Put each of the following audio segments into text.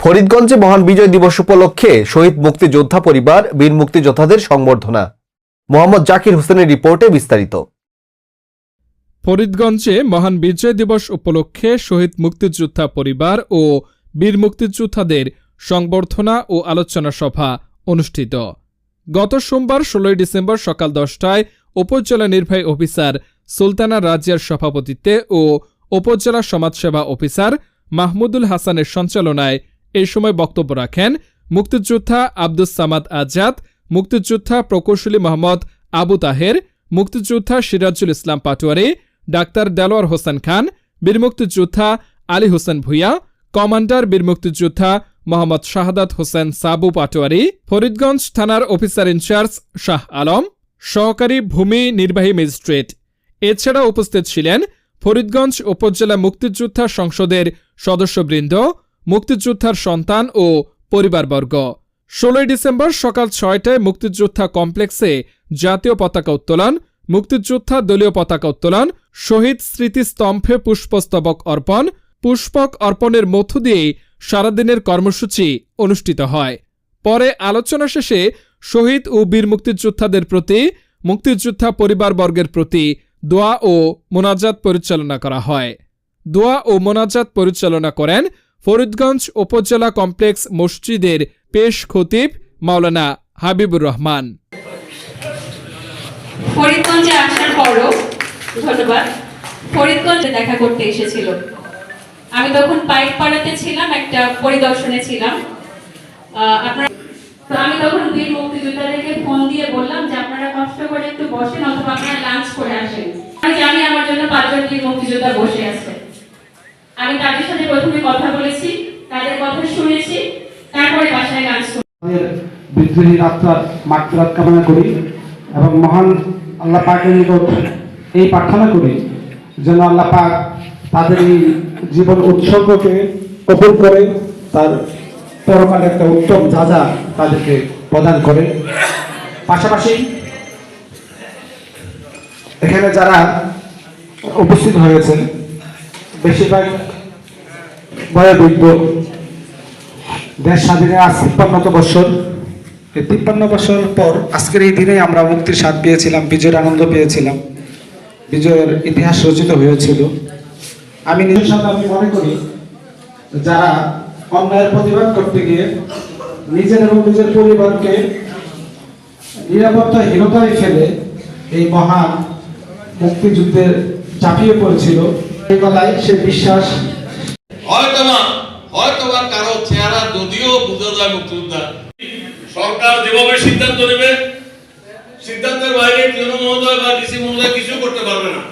ফরিদগঞ্জে মহান বিজয় দিবস উপলক্ষে শহীদ মুক্তিযোদ্ধা পরিবার, বীর মুক্তিযোদ্ধাদের সংবর্ধনা। মোহাম্মদ জাকির হোসেনের রিপোর্টে বিস্তারিত। ফরিদগঞ্জে মহান বিজয় দিবস উপলক্ষে শহীদ মুক্তিযোদ্ধা পরিবার ও বীর মুক্তিযোদ্ধাদের সংবর্ধনা ও আলোচনা সভা অনুষ্ঠিত। গত সোমবার ষোলোই ডিসেম্বর সকাল দশটায় উপজেলা নির্বাহী অফিসার সুলতানা রাজিয়ার সভাপতিত্বে ও উপজেলা সমাজসেবা অফিসার মাহমুদুল হাসানের সঞ্চালনায় এই সময় বক্তব্য রাখেন মুক্তিযোদ্ধা আব্দুস সামাদ আজাদ, মুক্তিযোদ্ধা প্রকৌশলী মোহাম্মদ আবু তাহের, মুক্তিযোদ্ধা সিরাজুল ইসলাম পাটোয়ারি, ডাক্তার দেলোয়ার হোসেন খান, বীর মুক্তিযোদ্ধা আলী হোসেন ভুইয়া, কমান্ডার বীর মুক্তিযোদ্ধা মোহাম্মদ শাহাদাত হোসেন সাবু পাটোয়ারি, ফরিদগঞ্জ থানার অফিসার ইনচার্জ শাহ আলম, সহকারী ভূমি নির্বাহী ম্যাজিস্ট্রেট। এছাড়া উপস্থিত ছিলেন ফরিদগঞ্জ উপজেলা মুক্তিযোদ্ধা সংসদের সদস্যবৃন্দ মুক্তিযোদ্ধার সন্তান ও পরিবারবর্গ। ষোলোই ডিসেম্বর সকাল ছয়টায় মুক্তিযোদ্ধা কমপ্লেক্সে জাতীয় পতাকা উত্তোলন, মুক্তিযোদ্ধা দলীয় পতাকা উত্তোলন, শহীদ স্মৃতিস্তম্ভে পুষ্পস্তবক অর্পণ, পুষ্পক অর্পণের মধ্য দিয়েই সারাদিনের কর্মসূচি অনুষ্ঠিত হয়। পরে আলোচনা শেষে শহীদ ও বীর মুক্তিযোদ্ধাদের প্রতি, মুক্তিযোদ্ধা পরিবারবর্গের প্রতি দোয়া ও মোনাজাত পরিচালনা করা হয়। দোয়া ও মোনাজাত পরিচালনা করেন ফরিদগঞ্জ উপজেলা কমপ্লেক্স মসজিদের পেশ খতিব মাওলানা হাবিবুর রহমান। ফরিদগঞ্জে আসার পরও, ধন্যবাদ, ফরিদগঞ্জে দেখা করতে এসেছিল। আমি তখন পাইক পাড়াতে ছিলাম, একটা পরিদর্শনে ছিলাম। আপনার আমি তখন মুক্তিযোদ্ধাদেরকে ফোন দিয়ে বললাম যে আপনারা কষ্ট করে একটু বসেন অথবা আপনারা লাঞ্চ করে আসেন আমি জানি আমার জন্য পাঁচজন বীর মুক্তিযোদ্ধা বসে আছে আমি তাদের সাথে প্রথমে কথা বলেছি তাদের কথা শুনেছি তারপরে বাসায় লাঞ্চ আমাদের বিদ্রোহীর আত্মার মাগফিরাত কামনা করি এবং মহান আল্লাহ পাকের নিকট এই প্রার্থনা করি যেন আল্লাহ পাক তাদের এই জীবন উৎসর্গকে কবুল করে, তার পরকালে একটা উত্তম যা তাদেরকে প্রদান করে। পাশাপাশি এখানে যারা উপস্থিত হয়েছেন, বেশিরভাগ বয়োবৃদ্ধ, দেশ স্বাধীনের আজ তিপ্পান্নত বছর তিপ্পান্ন বছর পর আজকের এই দিনে আমরা মুক্তির স্বাদ পেয়েছিলাম, বিজয়ের আনন্দ পেয়েছিলাম। বিজয়ের ইতিহাস রচিত হয়েছিল। আমি নিজের সাথে আমি মনে করি, যারা অন্যায়ের প্রতিবাদ করতে গিয়ে নিজের এবং নিজের পরিবারকে নিরাপত্তাহীনতায় ফেলে এই মহান মুক্তিযুদ্ধের চাপিয়ে পড়েছিল, এই গলায় সে বিশ্বাস হয়তোবা হয়তোবা কারও চেহারা যদিও বোঝা যায় মুক্তিযোদ্ধা সরকার যেভাবে সিদ্ধান্ত নেবে, সিদ্ধান্তের বাইরে কেন মহোদয় বা ডিসি মহোদয় কিছু করতে পারবে না।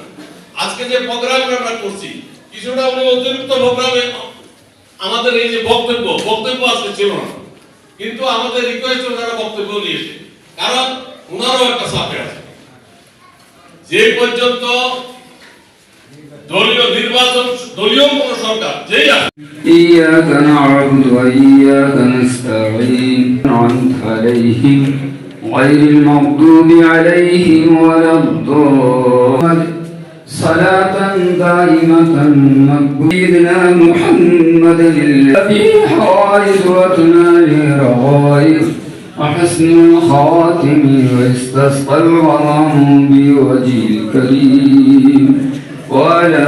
আজকে যে প্রোগ্রাম আমরা করছি, কিছুটা উনি অতিরিক্ত প্রোগ্রামে আমাদের এই যে বক্তব্য বক্তব্য আজকে ছিল না। কিন্তু আমাদের রিকোয়েস্ট ওনারা বক্তব্য নিয়েছে কারণ ওনারও একটা চাপে আছে। যে পর্যন্ত নির্বাচন দলীয় কোন সরকার যেই আসে إياك نعبد وإياك نستعين أنعمت عليهم غير المغضوب عليهم ولا الضالين صلاة دائمة سيدنا محمد الذي حوائج وتنال رغائب وحسن الخاتم واستسقى الغرام بوجه الكريم وعلى